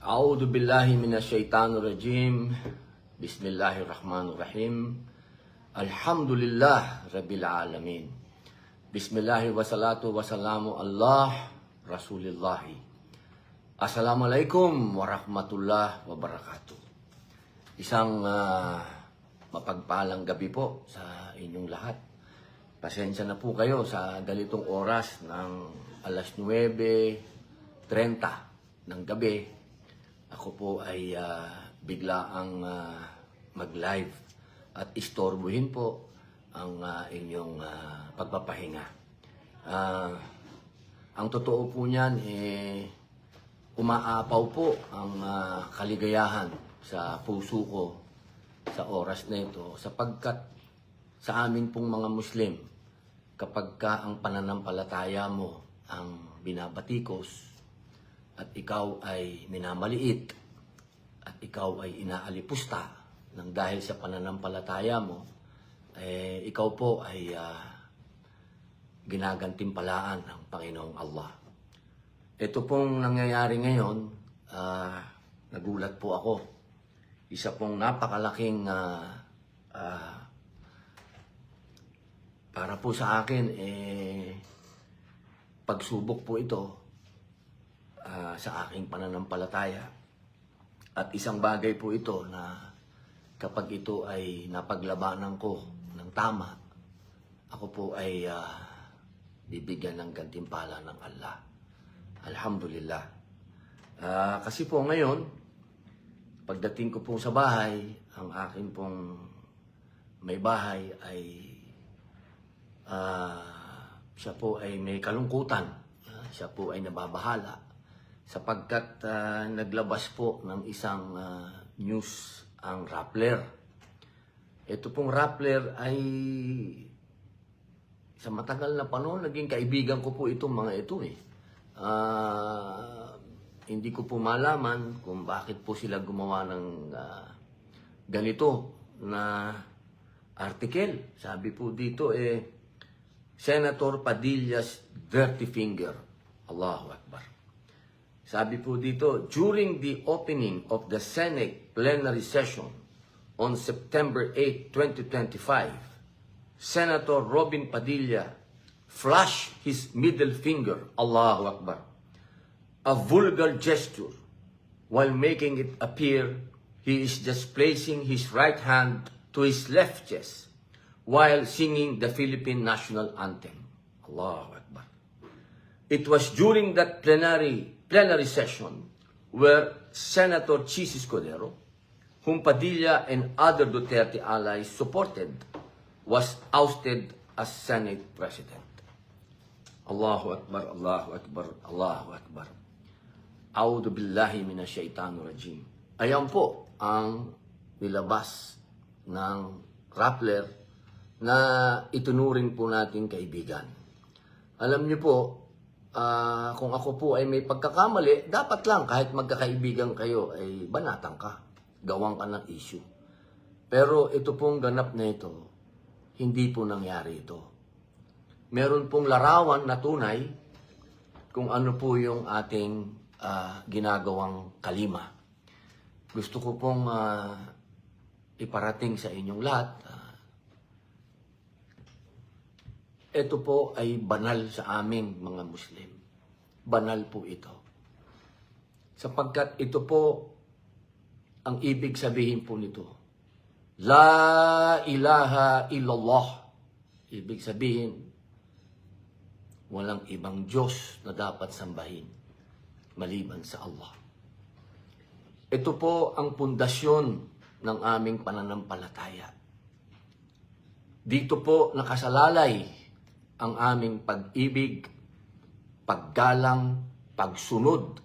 A'udhu billahi minasyaitanir rajim. Bismillahirrahmanirrahim. Alhamdulillah rabbil alamin. Bismillahi wassalatu wassalamu Allah Rasulillah. Assalamualaikum warahmatullah wabarakatuh. Isang uh, mapagpalang gabi po sa inyong lahat. Pasensya na po kayo sa dalitong oras ng alas 9.30 ng gabi ako po ay ah, bigla ang ah, mag-live at istorbuhin po ang ah, inyong ah, pagpapahinga. Ah, ang totoo po niyan, eh, umaapaw po ang ah, kaligayahan sa puso ko sa oras na ito sapagkat sa amin pong mga Muslim, kapag ka ang pananampalataya mo ang binabatikos at ikaw ay minamaliit at ikaw ay inaalipusta ng dahil sa pananampalataya mo, eh, ikaw po ay ah, ginagantimpalaan ng Panginoong Allah. Ito pong nangyayari ngayon, ah, nagulat po ako. Isa pong napakalaking ah, ah, para po sa akin, eh, pagsubok po ito ah, sa aking pananampalataya. At isang bagay po ito na kapag ito ay napaglabanan ko ng tama, ako po ay ah, bibigyan ng gantimpala ng Allah. Alhamdulillah. Ah, kasi po ngayon, pagdating ko po sa bahay, ang akin pong may bahay ay ah, siya po ay may kalungkutan. Ah, siya po ay nababahala sapagkat ah, naglabas po ng isang ah, news ang Rappler. Ito pong Rappler ay sa matagal na panahon, naging kaibigan ko po itong mga ito eh. Ah, hindi ko po malaman kung bakit po sila gumawa ng ah, ganito na article. Sabi po dito eh, Senator Padilla's dirty finger. Allahu Akbar. Sabi po dito, during the opening of the Senate plenary session on September 8, 2025, Senator Robin Padilla flashed his middle finger, Allahu Akbar, a vulgar gesture, while making it appear he is just placing his right hand to his left chest while singing the Philippine national anthem. Allahu Akbar. It was during that plenary, plenary session where Senator Chis Escudero, whom Padilla and other Duterte allies supported, was ousted as Senate President. Allahu Akbar, Allahu Akbar, Allahu Akbar. A'udhu billahi minash shaitanir rajim. Ayan po ang nilabas ng Rappler na itunuring po nating kaibigan. Alam niyo po, ah, kung ako po ay may pagkakamali, dapat lang kahit magkakaibigan kayo ay banatan ka. Gawang ka ng issue. Pero ito pong ganap na ito, hindi po nangyari ito. Meron pong larawan na tunay kung ano po yung ating ah, ginagawang kalima. Gusto ko pong ah, iparating sa inyong lahat. ah, ito po ay banal sa aming mga Muslim. Banal po ito. Sapagkat ito po ang ibig sabihin po nito. La ilaha illallah. Ibig sabihin, walang ibang Diyos na dapat sambahin maliban sa Allah. Ito po ang pundasyon ng aming pananampalataya. Dito po nakasalalay ang aming pag-ibig, paggalang, pagsunod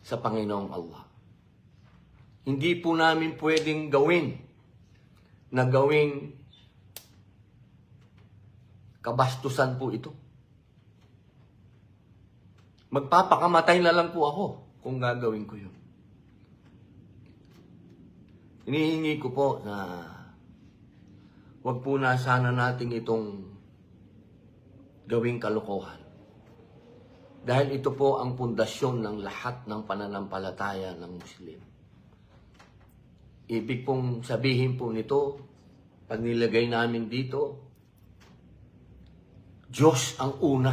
sa Panginoong Allah. Hindi po namin pwedeng gawin na gawing kabastusan po ito. Magpapakamatay na lang po ako kung gagawin ko yun. Hinihingi ko po na wag po na sana natin itong gawing kalokohan. Dahil ito po ang pundasyon ng lahat ng pananampalataya ng Muslim. Ibig pong sabihin po nito, pag nilagay namin dito, Diyos ang una.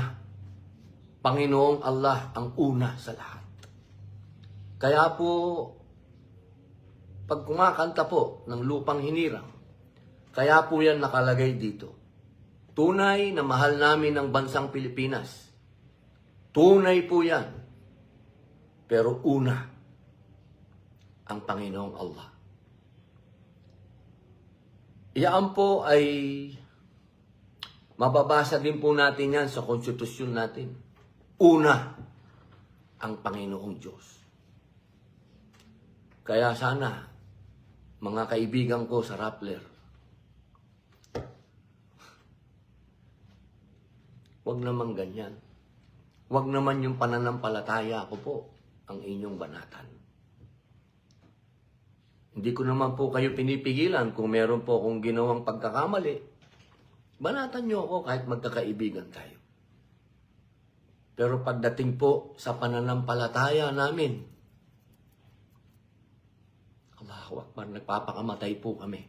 Panginoong Allah ang una sa lahat. Kaya po, pag kumakanta po ng lupang hinirang, kaya po yan nakalagay dito. Tunay na mahal namin ang bansang Pilipinas. Tunay po yan. Pero una, ang Panginoong Allah. Iyan po ay mababasa din po natin yan sa konstitusyon natin. Una, ang Panginoong Diyos. Kaya sana, mga kaibigan ko sa Rappler, Huwag naman ganyan. Huwag naman yung pananampalataya ko po ang inyong banatan. Hindi ko naman po kayo pinipigilan kung meron po akong ginawang pagkakamali. Banatan niyo ako kahit magkakaibigan tayo. Pero pagdating po sa pananampalataya namin, Allahu Akbar, nagpapakamatay po kami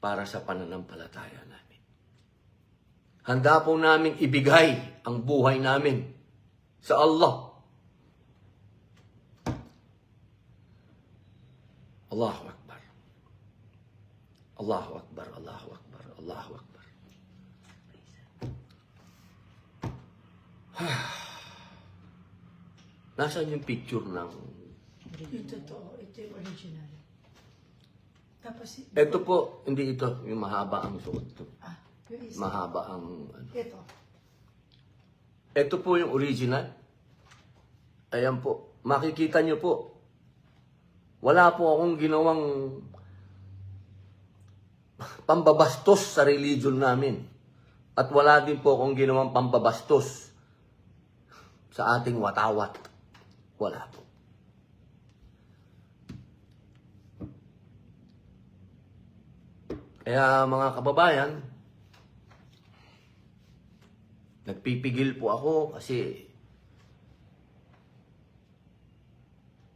para sa pananampalataya namin. Handa po namin ibigay ang buhay namin sa Allah. Allahu Akbar. Allahu Akbar, Allahu Akbar, Allahu Akbar. Nasaan yung picture ng... Ito to, ito yung original. Tapos, Ito po, hindi ito, yung mahaba ang suot. ko. ah. Mahaba ang... Ano. Ito. Ito po yung original. Ayan po. Makikita nyo po. Wala po akong ginawang pambabastos sa religion namin. At wala din po akong ginawang pambabastos sa ating watawat. Wala po. Kaya mga kababayan, Nagpipigil po ako kasi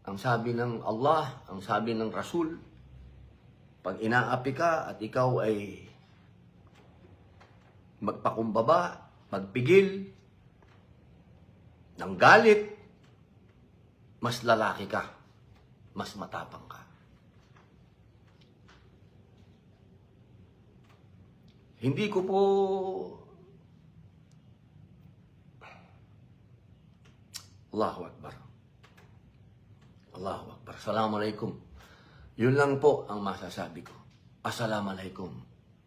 ang sabi ng Allah, ang sabi ng Rasul, pag inaapi ka at ikaw ay magpakumbaba, magpigil, ng galit, mas lalaki ka, mas matapang ka. Hindi ko po Allahu Akbar. Allahu Akbar. Assalamualaikum. Yun lang po ang masasabi ko. Assalamualaikum.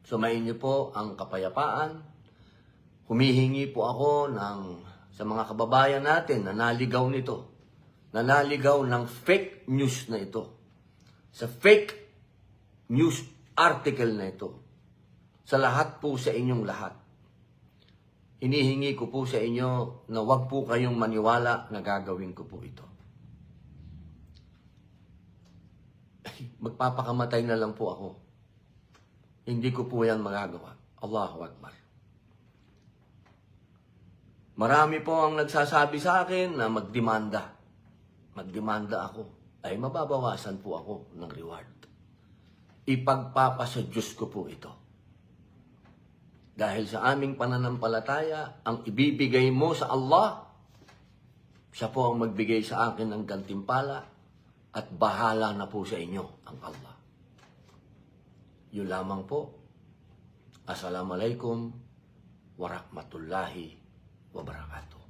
Sumayin niyo po ang kapayapaan. Humihingi po ako ng sa mga kababayan natin na naligaw nito. Na naligaw ng fake news na ito. Sa fake news article na ito. Sa lahat po sa inyong lahat hinihingi ko po sa inyo na wag po kayong maniwala na gagawin ko po ito. Magpapakamatay na lang po ako. Hindi ko po yan magagawa. Allahu Akbar. Marami po ang nagsasabi sa akin na magdemanda. Magdemanda ako. Ay mababawasan po ako ng reward. Ipagpapasa Diyos ko po ito. Dahil sa aming pananampalataya, ang ibibigay mo sa Allah, siya po ang magbigay sa akin ng gantimpala at bahala na po sa inyo ang Allah. Yun lamang po. Assalamualaikum warahmatullahi wabarakatuh.